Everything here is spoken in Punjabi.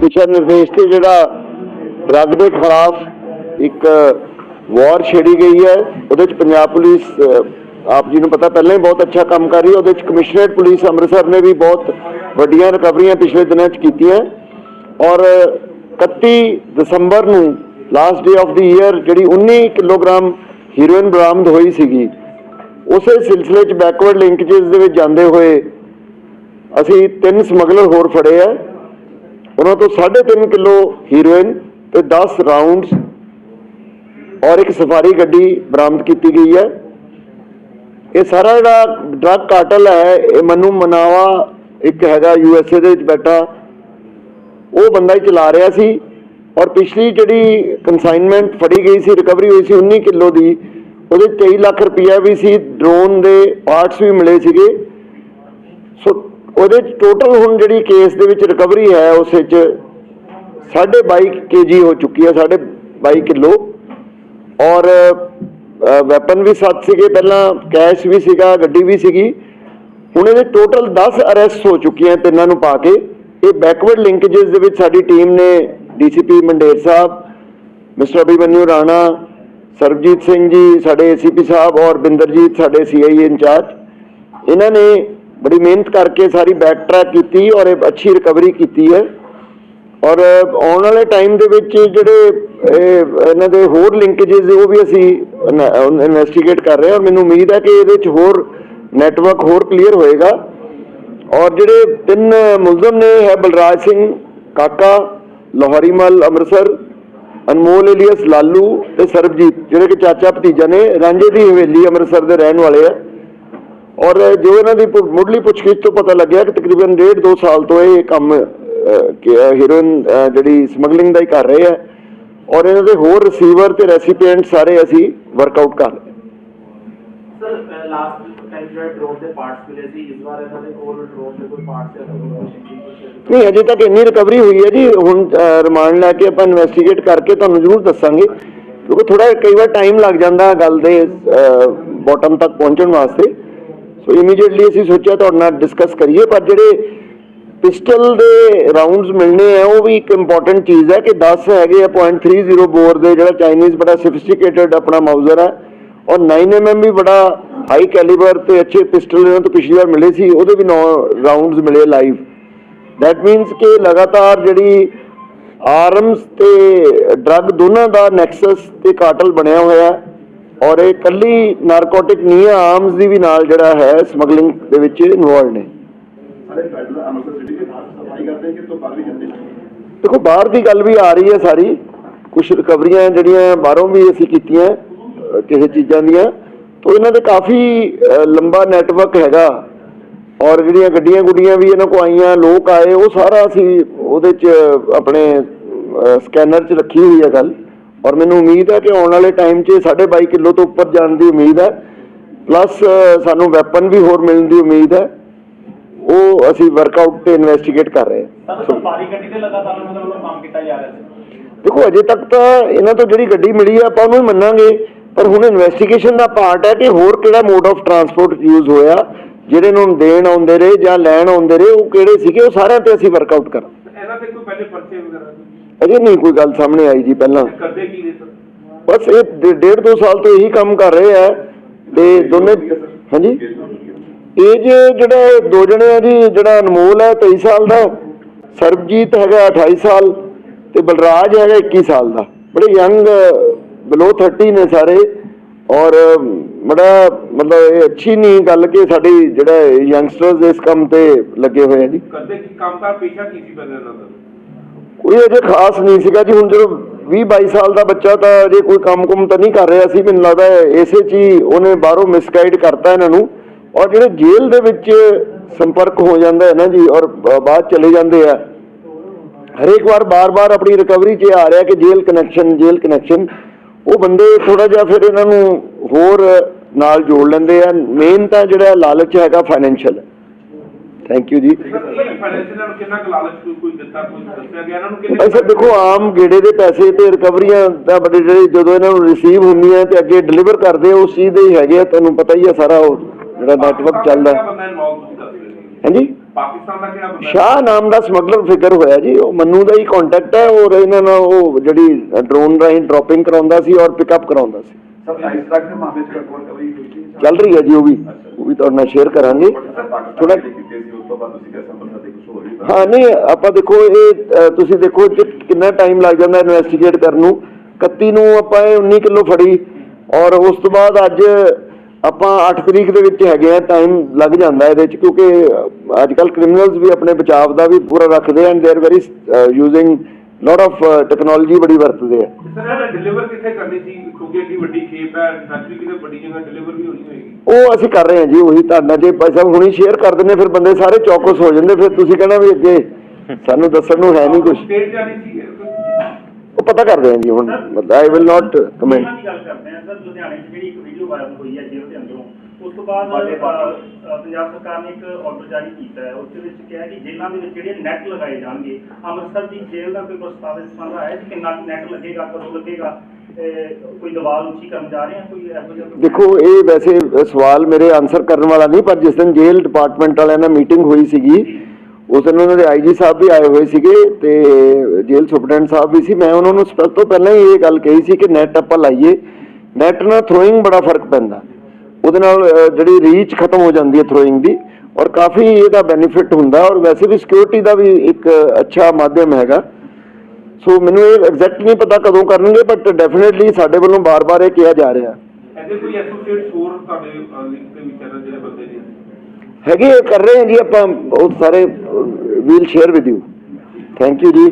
ਦਿਸ਼ਾ ਨਿਰਦੇਸ਼ ਤੇ ਜਿਹੜਾ ਡਰੱਗ ਦੇ ਖਿਲਾਫ ਇੱਕ ਵਾਰ ਛੇੜੀ ਗਈ ਹੈ, ਉਹਦੇ ਚ ਪੰਜਾਬ ਪੁਲਿਸ ਆਪ ਜੀ ਨੂੰ ਪਤਾ ਪਹਿਲਾਂ ਹੀ ਬਹੁਤ ਅੱਛਾ ਕੰਮ ਕਰ ਰਹੀ ਹੈ, ਉਹਦੇ ਚ ਕਮਿਸ਼ਨਰੇਟ ਪੁਲਿਸ ਅੰਮ੍ਰਿਤਸਰ ਨੇ ਵੀ ਬਹੁਤ ਵੱਡੀਆਂ ਰਿਕਵਰੀਆਂ ਪਿਛਲੇ ਦਿਨਾਂ ਚ ਕੀਤੀਆਂ। ਔਰ 31 ਦਸੰਬਰ ਨੂੰ last day of the year ਜਿਹੜੀ 19 ਕਿਲੋਗ੍ਰਾਮ ਹੀਰੋਇਨ ਬਰਾਮਦ ਹੋਈ ਸੀਗੀ, ਉਸੇ ਸਿਲਸਿਲੇ ਚ ਬੈਕਵਰਡ ਲਿੰਕੇजेस ਦੇ ਵਿੱਚ ਜਾਂਦੇ ਹੋਏ ਅਸੀਂ ਤਿੰਨ ਸਮਗਲਰ ਹੋਰ ਫੜੇ ਆ। ਉਹਨਾਂ ਤੋਂ 3.5 ਕਿਲੋ ਹੀਰੋਇਨ ਤੇ 10 ਰਾਉਂਡਸ ਔਰ ਇੱਕ ਸਫਾਰੀ ਗੱਡੀ ਬਰਾਮਦ ਕੀਤੀ ਗਈ ਹੈ। ਇਹ ਸਾਰਾ ਜਿਹੜਾ ਡਰੱਗ ਕਾਰਟਲ ਹੈ, ਇਹ ਮਨੂ ਮਨਾਵਾ ਇੱਕ ਹੈਗਾ ਯੂ ਐਸ ਏ ਦੇ ਵਿੱਚ ਬੈਠਾ। ਉਹ ਬੰਦਾ ਹੀ ਚਲਾ ਰਿਹਾ ਸੀ ਔਰ ਪਿਛਲੀ ਜਿਹੜੀ ਕਨਸਾਈਨਮੈਂਟ ਫੜੀ ਗਈ ਸੀ ਰਿਕਵਰੀ ਹੋਈ ਸੀ 19 ਕਿਲੋ ਦੀ, ਉਹਦੇ 23 ਲੱਖ ਰੁਪਈਆ ਵੀ ਸੀ ਡਰੋਨ ਦੇ ਪਾਰਟਸ ਵੀ ਮਿਲੇ ਸੀਗੇ। ਸੋ ਉਹਦੇ ਚ ਟੋਟਲ ਹੁਣ ਜਿਹੜੀ ਕੇਸ ਦੇ ਵਿੱਚ ਰਿਕਵਰੀ ਹੈ, ਉਸ ਵਿੱਚ 22.5 ਕੇਜੀ ਹੋ ਚੁੱਕੀ ਹੈ 22 ਕਿਲੋ। ਔਰ ਵੈਪਨ ਵੀ ਸੱਤ ਸੀਗੇ, ਪਹਿਲਾਂ ਕੈਸ਼ ਵੀ ਸੀਗਾ, ਗੱਡੀ ਵੀ ਸੀਗੀ। ਹੁਣ ਇਹਦੇ ਟੋਟਲ 10 ਅਰੈਸਟ ਹੋ ਚੁੱਕੀਆਂ ਤਿੰਨਾਂ ਨੂੰ ਪਾ ਕੇ। ਇਹ ਬੈਕਵਰਡ ਲਿੰਕੇजेस ਦੇ ਵਿੱਚ ਸਾਡੀ ਟੀਮ ਨੇ ਡੀਸੀਪੀ ਮੰਡੇਰ ਸਾਹਿਬ, ਮਿਸਟਰ ਅਭਿਮਨਿਊ ਰਾਣਾ, ਸਰਬਜੀਤ ਸਿੰਘ ਜੀ, ਸਾਡੇ ਏਸੀਪੀ ਸਾਹਿਬ ਔਰ ਬਿੰਦਰਜੀਤ, ਸਾਡੇ ਸੀਆਈਏ ਇੰਚਾਰਜ ਇਹਨਾਂ ਨੇ ਬੜੀ ਮਿਹਨਤ ਕਰਕੇ ਸਾਰੀ ਬੈਕ ਟਰੈਕ ਕੀਤੀ ਔਰ ਇਹ ਅੱਛੀ ਰਿਕਵਰੀ ਕੀਤੀ ਹੈ। ਔਰ ਆਉਣ ਵਾਲੇ ਟਾਈਮ ਦੇ ਵਿੱਚ ਜਿਹੜੇ ਇਹਨਾਂ ਦੇ ਹੋਰ ਲਿੰਕੇजेस ਉਹ ਵੀ ਅਸੀਂ ਇਨਵੈਸਟੀਗੇਟ ਕਰ ਰਹੇ ਹਾਂ। ਔਰ ਮੈਨੂੰ ਉਮੀਦ ਹੈ ਕਿ ਇਹਦੇ ਵਿੱਚ ਹੋਰ ਨੈਟਵਰਕ ਹੋਰ ਕਲੀਅਰ ਹੋਏਗਾ। ਔਰ ਜਿਹੜੇ ਤਿੰਨ ਮੁਲਜ਼ਮ ਨੇ, ਹੈ ਬਲਰਾਜ ਸਿੰਘ, ਕਾਕਾ, ਲੋਹਰੀਮਲ, ਅੰਮ੍ਰਿਤਸਰ, ਅਨਮੋਲ ਇਲੀਅਸ ਲਾਲੂ ਤੇ ਸਰਬਜੀਤ, ਜਿਹੜੇ ਕਿ ਚਾਚਾ ਭਤੀਜਾ ਨੇ, ਰਾਂਝੇ ਦੀ ਹਵੇਲੀ ਅੰਮ੍ਰਿਤਸਰ ਦੇ ਰਹਿਣ ਵਾਲੇ ਆ। ਔਰ ਜੋ ਇਹਨਾਂ ਦੀ ਮੁੱਢਲੀ ਪੁੱਛਗਿੱਛ ਤੋਂ ਪਤਾ ਲੱਗਿਆ ਕਿ ਤਕਰੀਬਨ ਡੇਢ ਦੋ ਸਾਲ ਤੋਂ ਇਹ ਕੰਮ ਹੀਰੋਇਨ ਜਿਹੜੀ ਸਮਗਲਿੰਗ ਦਾ ਹੀ ਕਰ ਰਹੇ ਆ। ਔਰ ਇਹਨਾਂ ਦੇ ਹੋਰ ਰਿਸੀਵਰ ਤੇ ਰੈਸੀਪੀਐਂਟ ਸਾਰੇ ਅਸੀਂ ਵਰਕਆਊਟ ਕਰ ਰਹੇ ਹਾਂ। ਸਰ ਲਾਸਟ ਟਾਈਮ ਜਿਹੜਾ ਡਰੋਨ ਦੇ ਪਾਰਟਸ ਮਿਲੇ ਸੀ ਇਸ ਵਾਰ ਇਹਨਾਂ ਦੇ ਕੋਲ ਡਰੋਨ ਦੇ ਕੋਈ ਪਾਰਟਸ ਹੈ ਕੋਈ ਨਹੀਂ ਅਜੇ ਤੱਕ ਇੰਨੀ ਰਿਕਵਰੀ ਹੋਈ ਹੈ ਜੀ। ਹੁਣ ਰਿਮਾਂਡ ਲੈ ਕੇ ਆਪਾਂ ਇਨਵੈਸਟੀਗੇਟ ਕਰਕੇ ਤੁਹਾਨੂੰ ਜ਼ਰੂਰ ਦੱਸਾਂਗੇ। ਕਿਉਂਕਿ ਥੋੜਾ ਕਈ ਵਾਰ ਟਾਈਮ ਲੱਗ ਜਾਂਦਾ ਗੱਲ ਦੇ ਬਾਟਮ ਤੱਕ ਪਹੁੰਚਣ ਵਾਸਤੇ। ਸੋ ਇਮੀਡੀਏਟਲੀ ਅਸੀਂ ਸੋਚਿਆ ਤੁਹਾਡੇ ਨਾਲ ਡਿਸਕਸ ਕਰੀਏ, ਪਰ ਜਿਹੜੇ ਪਿਸਟਲ ਦੇ ਰਾਉਂਡਸ ਮਿਲਣੇ ਆ, ਉਹ ਵੀ ਇੱਕ ਇੰਪੋਰਟੈਂਟ ਚੀਜ਼ ਹੈ ਕਿ 10 ਹੈਗੇ ਆ .30 ਬੋਰ ਦੇ, ਜਿਹੜਾ ਚਾਈਨੀਜ਼ ਬੜਾ ਸੋਫਿਸਟੀਕੇਟਡ ਆਪਣਾ ਮਾਊਜ਼ਰ ਹੈ ਔਰ 9mm ਵੀ ਬੜਾ ਹਾਈ ਕੈਲੀਬਰ ਤੇ ਅੱਛੇ ਪਿਸਟਲ ਇਹਨਾਂ ਤੋਂ ਪਿਛਲੀ ਵਾਰ ਮਿਲੇ ਸੀ, ਉਹਦੇ ਵੀ 9 ਰਾਉਂਡਸ ਮਿਲੇ ਲਾਈਵ ਦੈਟ ਮੀਨਸ ਕਿ ਲਗਾਤਾਰ ਜਿਹੜੀ ਆਰਮਸ ਤੇ ਡਰੱਗ ਦੋਨਾਂ ਦਾ ਨੈਕਸਸ ਤੇ ਕਾਟਲ ਬਣਿਆ ਹੋਇਆ। ਹੈ ਔਰ ਇਹ ਕੱਲੀ ਨਾਰਕੋਟਿਕ ਨਹੀਂ ਆ ਆਰਮਸ ਦੀ ਵੀ ਨਾਲ ਜਿਹੜਾ ਹੈ ਸਮਗਲਿੰਗ ਦੇ ਵਿੱਚ ਇਨਵੋਲਡ ਨੇ। ਦੇਖੋ ਬਾਹਰ ਦੀ ਗੱਲ ਵੀ ਆ ਰਹੀ ਹੈ ਸਾਰੀ। ਕੁਝ ਰਿਕਵਰੀਆਂ ਜਿਹੜੀਆਂ ਬਾਹਰੋਂ ਵੀ ਅਸੀਂ ਕੀਤੀਆਂ ਕਿਸੇ ਚੀਜ਼ਾਂ ਦੀਆਂ ਤੋਂ ਇਹਨਾਂ ਦੇ ਕਾਫੀ ਲੰਬਾ ਨੈਟਵਰਕ ਹੈਗਾ। ਔਰ ਜਿਹੜੀਆਂ ਗੱਡੀਆਂ ਗੁੱਡੀਆਂ ਵੀ ਇਹਨਾਂ ਕੋ ਆਈਆਂ ਲੋਕ ਆਏ ਉਹ ਸਾਰਾ ਅਸੀਂ ਉਹਦੇ 'ਚ ਆਪਣੇ ਸਕੈਨਰ 'ਚ ਰੱਖੀ ਹੋਈ ਹੈ ਗੱਲ। ਔਰ ਮੈਨੂੰ ਉਮੀਦ ਹੈ ਕਿ ਆਉਣ ਵਾਲੇ ਟਾਈਮ 'ਚ 22.5 ਕਿਲੋ ਤੋਂ ਉੱਪਰ ਜਾਣ ਦੀ ਉਮੀਦ ਹੈ। ਪਲੱਸ ਸਾਨੂੰ ਵੈਪਨ ਵੀ ਹੋਰ ਮਿਲਣ ਦੀ ਉਮੀਦ ਹੈ। ਉਹ ਅਸੀਂ ਵਰਕਆਊਟ ਤੇ ਇਨਵੈਸਟੀਗੇਟ ਕਰ ਰਹੇ ਹਾਂ। ਸਰ ਗੱਡੀ ਤੇ ਲਗਾਤਾਰ ਉਹਨਾਂ ਦੇ ਵੱਲੋਂ ਕੰਮ ਕੀਤਾ ਜਾ ਰਿਹਾ ਸੀ। ਦੇਖੋ ਅਜੇ ਤੱਕ ਤਾਂ ਇਹਨਾਂ ਤੋਂ ਜਿਹੜੀ ਗੱਡੀ ਮਿਲੀ ਆ ਆਪਾਂ ਉਹਨੂੰ ਹੀ ਮੰਨਾਂਗੇ। ਪਰ ਹੁਣ ਇਨਵੈਸਟੀਗੇਸ਼ਨ ਦਾ ਪਾਰਟ ਹੈ ਕਿ ਹੋਰ ਕਿਹੜਾ ਮੋਡ ਆਫ ਟਰਾਂਸਪੋਰਟ ਯੂਜ਼ ਹੋਇਆ ਜਿਹੜੇ ਨੂੰ ਦੇਣ ਆਉਂਦੇ ਰਹੇ ਜਾਂ ਲੈਣ ਆਉਂਦੇ ਰਹੇ ਉਹ ਕਿਹੜੇ ਸੀਗੇ ਉਹ ਸਾਰਿਆਂ ਤੇ ਅਸੀਂ ਵਰਕਆਊਟ ਕਰਾਂ ਇਹਨਾਂ ਦੇ ਕੋਈ ਪਹਿਲੇ ਪਰਚੇ ਵਗੈਰਾ ਅਜੇ ਨਹੀਂ ਕੋਈ ਗੱਲ ਸਾਹਮਣੇ ਆਈ ਜੀ ਪਹਿਲਾਂ। ਕਰਦੇ ਕੀ ਨੇ ਸਰ? ਬਸ ਇਹ ਡੇ- ਡੇਢ ਦੋ ਸਾਲ ਤੋਂ ਇਹੀ ਕੰਮ ਕਰ ਰਹੇ ਆ ਤੇ ਦੋਨੇ ਹਾਂਜੀ। ਏਜ ਜਿਹੜਾ ਇਹ ਦੋ ਜਣੇ ਆ ਜੀ ਜਿਹੜਾ ਅਨਮੋਲ ਹੈ 23 ਸਾਲ ਦਾ ਸਰਬਜੀਤ ਹੈਗਾ 28 ਸਾਲ ਤੇ ਬਲਰਾਜ ਹੈਗਾ 21 ਸਾਲ ਦਾ। ਬੜੇ ਯੰਗ ਬਿਲੋ 30 ਨੇ ਸਾਰੇ ਔਰ ਬੜਾ ਮਤਲਬ ਇਹ ਅੱਛੀ ਨਹੀਂ ਗੱਲ ਕਿ ਸਾਡੀ ਜਿਹੜਾ ਯੰਗਸਟਰਸ ਇਸ ਕੰਮ ਤੇ ਲੱਗੇ ਹੋਏ ਆ ਜੀ। ਕਰਦੇ ਕੀ ਕੰਮ ਦਾ ਪੇਸ਼ਾ ਕੀ ਸੀ ਪਹਿਲੇ ਇਹਨਾਂ ਦਾ? ਕੋਈ ਅਜੇ ਖਾਸ ਨਹੀਂ ਸੀਗਾ ਜੀ, ਹੁਣ ਜਦੋਂ 20 22 ਸਾਲ ਦਾ ਬੱਚਾ ਤਾਂ ਅਜੇ ਕੋਈ ਕੰਮ-ਕੁਮ ਤਾਂ ਨਹੀਂ ਕਰ ਰਿਹਾ ਸੀ, ਮੈਨੂੰ ਲੱਗਦਾ ਇਸੇ 'ਚ ਹੀ ਉਹਨੇ ਬਾਹਰੋਂ ਮਿਸਗਾਈਡ ਕਰਤਾ ਇਹਨਾਂ ਨੂੰ। ਔਰ ਜਿਹੜੇ ਜੇਲ੍ਹ ਦੇ ਵਿੱਚ ਸੰਪਰਕ ਹੋ ਜਾਂਦਾ ਹੈ ਨਾ ਜੀ, ਔਰ ਬਾਅਦ ਚਲੇ ਜਾਂਦੇ ਆ, ਹਰੇਕ ਵਾਰ ਬਾਰ-ਬਾਰ ਆਪਣੀ ਰਿਕਵਰੀ 'ਚ ਆ ਰਿਹਾ ਕਿ ਜੇਲ੍ਹ ਕਨੈਕਸ਼ਨ ਜੇਲ੍ਹ ਕਨੈਕਸ਼ਨ ਉਹ ਬੰਦੇ ਥੋੜਾ ਜਿਹਾ ਫਿਰ ਇਹਨਾਂ ਨੂੰ ਹੋਰ ਨਾਲ ਜੋੜ ਲੈਂਦੇ ਆ। ਮੇਨ ਤਾਂ ਜਿਹੜਾ ਲਾਲਚ ਹੈਗਾ financial thank you ji. Financial ਨੂੰ ਕਿੰਨਾ ਕੁ ਲਾਲਚ ਕੋਈ ਕੋਈ ਦਿੱਤਾ ਕੋਈ ਦੱਸਿਆ ਗਿਆ? ਇਹਨਾਂ ਨੂੰ ਕਿੰਨੇ ਅੱਛਾ ਦੇਖੋ ਆਮ ਗੇੜੇ ਦੇ ਪੈਸੇ ਤੇ ਰਿਕਵਰੀਆਂ ਦਾ ਬੜੇ ਜਿਹੜੇ ਜਦੋਂ ਇਹਨਾਂ ਨੂੰ ਰਿਸੀਵ ਹੁੰਦੀਆਂ ਤੇ ਅੱਗੇ ਡਿਲੀਵਰ ਕਰਦੇ ਆ, ਉਸ ਚੀਜ਼ ਦੇ ਹੀ ਹੈਗੇ ਆ ਤੁਹਾਨੂੰ ਪਤਾ ਹੀ ਆ ਸਾਰਾ ਉਹ ਜਿਹੜਾ ਨੈਟਵਰਕ ਚੱਲਦਾ। ਹਾਂਜੀ? ਪਾਕਿਸਤਾਨ ਦਾ ਕਿਹੜਾ ਬੰਦਾ? ਹੈ? ਸ਼ਾਹ ਨਾਮ ਦਾ ਸਮਗਲਰ ਫਿਗਰ ਹੋਇਆ ਜੀ ਉਹ ਮੰਨੂ ਦਾ ਹੀ ਕੰਟੈਕਟ ਹੈ ਔਰ ਇਹਨਾਂ ਨਾਲ ਉਹ ਜਿਹੜੀ ਡਰੋਨ ਰਾਹੀਂ ਡ੍ਰੌਪਿੰਗ ਕਰਾਉਂਦਾ ਸੀ ਔਰ ਪਿਕਅਪ ਕਰਾਉਂਦਾ ਸੀ। ਸਰ ਆਈਸ ਟਰੱਕ ਦੇ ਮਾਮਲੇ 'ਚ ਕੰਟਰੋਲ ਕਵਰੀ ਹੋਈ ਸੀ ਚੱਲ ਰਹੀ ਹੈ ਜੀ ਉਹ ਵੀ ਉਹ ਵੀ ਤੁਹਾਡੇ ਨਾਲ ਸ਼ੇਅਰ ਕਰਾਂਗੇ। ਥੋੜਾ ਹਾਂ, ਨਹੀਂ, ਆਪਾਂ ਦੇਖੋ ਇਹ ਤੁਸੀਂ ਦੇਖੋ ਕਿੰਨਾ ਟਾਈਮ ਲੱਗ ਜਾਂਦਾ ਇਨਵੈਸਟੀਗੇਟ ਕਰਨ ਨੂੰ। 31 ਨੂੰ ਆਪਾਂ ਇਹ 19 ਕਿਲੋ ਫੜੀ ਔਰ ਉਸ ਤੋਂ ਬਾਅਦ ਅੱਜ ਆਪਾਂ 8 ਤਰੀਕ ਦੇ ਵਿੱਚ ਹੈਗੇ ਆ ਟਾਈਮ ਲੱਗ ਜਾਂਦਾ ਇਹਦੇ ਚ ਕਿਉਂਕਿ ਅੱਜ ਕੱਲ ਕ੍ਰਿਮੀਨਲਸ ਵੀ ਆਪਣੇ ਬਚਾਵ ਦਾ ਵੀ ਪੂਰਾ ਰੱਖਦੇ and they are very using lot of technology ਬੜੀ ਵਰਤਦੇ ਆ। ਸਰ ਇਹ ਡਿਲੀਵਰ ਕਿੱਥੇ ਕਰਨੀ ਸੀ? ਕਿਉਂਕਿ ਏਡੀ ਵੱਡੀ ਖੇਪ ਹੈ ਨੈਚੁਰਲੀ ਕਿਤੇ ਵੱਡੀ ਜਗ੍ਹਾ ਡਿਲੀਵਰ ਵੀ ਹੋਣੀ ਹੋਏਗੀ। ਉਹ ਅਸੀਂ ਕਰ ਰਹੇ ਹਾਂ ਜੀ ਉਹੀ ਤੁਹਾਡਾ ਜੇ ਪੈਸਾ ਹੁਣੀ ਸ਼ੇਅਰ ਕਰ ਦਿੰਦੇ ਫਿਰ ਬੰਦੇ ਸਾਰੇ ਚੌਕਸ ਹੋ ਜਾਂਦੇ ਫਿਰ ਤੁਸੀਂ ਕਹਿਣਾ ਵੀ ਅੱਗੇ ਸਾਨੂੰ ਦੱਸਣ ਨੂੰ ਹੈ ਨਹੀਂ ਕੁਝ ਸਟੇਟ ਜਾਣੀ ਸੀ ਉਹ ਪਤਾ ਕਰਦੇ ਹਾਂ ਜੀ ਹੁਣ ਆਈ ਵਿਲ ਨਾਟ ਕਮੈਂਟ ਦੀ ਗੱਲ ਕਰਦੇ ਹਾਂ। ਸਰ ਲੁਧਿਆਣੇ 'ਚ ਜਿਹੜੀ ਇੱਕ ਵੀਡੀਓ ਵਾਇਰਲ ਹੋਈ ਹੈ ਜੇਲ੍ਹ ਦੇ ਅੰਦਰੋਂ ਉਸ ਤੋਂ ਬਾਅਦ ਅ, ਪੰਜਾਬ ਸਰਕਾਰ ਨੇ ਇੱਕ ਆਰਡਰ ਜਾਰੀ ਕੀਤਾ ਹੈ ਉਸ ਦੇ ਵਿੱਚ ਕਿਹਾ ਕਿ ਜੇਲ੍ਹਾਂ ਦੇ ਵਿੱਚ ਜਿਹੜੇ ਨੈਟ ਲਗਾਏ ਜਾਣਗੇ ਅੰਮ੍ਰਿਤਸਰ ਦੀ ਜੇਲ੍ਹ ਦਾ ਕੋਈ ਪ੍ਰਸਤਾਵ ਇਸ ਤਰ੍ਹਾਂ ਦਾ ਹੈ ਕਿ ਕਿੰਨਾ ਨੈਟ ਲੱਗੇਗਾ ਕਦੋਂ ਲੱਗੇਗਾ ਕੋਈ ਦਬਾਅ ਉੱਚੀ ਕਰਨ ਜਾ ਰਹੇ ਆ ਕੋਈ ਇਹੋ ਜਿਹਾ ਕੋਈ- ਦੇਖੋ ਇਹ ਵੈਸੇ ਸਵਾਲ ਮੇਰੇ ਆਨਸਰ ਕਰਨ ਵਾਲਾ ਨਹੀਂ ਪਰ ਜਿਸ ਦਿਨ ਜੇਲ੍ਹ ਡਿਪਾਰਟਮੈਂਟ ਵਾਲਿਆਂ ਨਾਲ ਮੀਟਿੰਗ ਹੋਈ ਸੀਗੀ ਉਸ ਦਿਨ ਉਹਨਾਂ ਦੇ ਆਈਜੀ ਸਾਹਿਬ ਵੀ ਆਏ ਹੋਏ ਸੀਗੇ ਤੇ ਜੇਲ੍ਹ ਸੁਪਰਡੈਂਟ ਸਾਹਿਬ ਵੀ ਸੀ। ਮੈਂ ਉਹਨਾਂ ਨੂੰ ਸਭ ਤੋਂ ਪਹਿਲਾਂ ਹੀ ਇਹ ਗੱਲ ਕਹੀ ਸੀ ਕਿ ਨੈਟ ਆਪਾਂ ਲਾਈਏ। ਨੈਟ ਨਾਲ ਥਰੋਇੰਗ ਬੜਾ ਫ਼ਰਕ ਪੈਂਦਾ। ਉਹਦੇ ਨਾਲ ਜਿਹੜੀ ਰੀਚ ਖਤਮ ਹੋ ਜਾਂਦੀ ਹੈ ਥਰੋਇੰਗ ਦੀ ਔਰ ਕਾਫੀ ਇਹਦਾ ਬੈਨੀਫਿਟ ਹੁੰਦਾ ਔਰ ਵੈਸੇ ਵੀ ਸਿਕਿਉਰਿਟੀ ਦਾ ਵੀ ਇੱਕ ਅੱਛਾ ਮਾਧਿਅਮ ਹੈਗਾ। ਸੋ ਮੈਨੂੰ ਇਹ ਐਗਜ਼ੈਕਟ ਨਹੀਂ ਪਤਾ ਕਦੋਂ ਕਰਨਗੇ ਬਟ ਡੈਫੀਨਿਟਲੀ ਸਾਡੇ ਵੱਲੋਂ ਬਾਰ-ਬਾਰ ਇਹ ਕਿਹਾ ਜਾ ਰਿਹਾ। ਇਹਦੇ ਕੋਈ ਐਸੋਸੀਏਟ ਹੋਰ ਤੁਹਾਡੇ ਲਿੰਕ ਦੇ ਵਿੱਚ ਹਨ ਜਿਹੜੇ ਬੰਦੇ ਨੇ? ਹੈਗੇ ਇਹ ਕਰ ਰਹੇ ਹਾਂ ਜੀ ਆਪਾਂ ਉਹ ਸਾਰੇ we'll share with you thank you ji.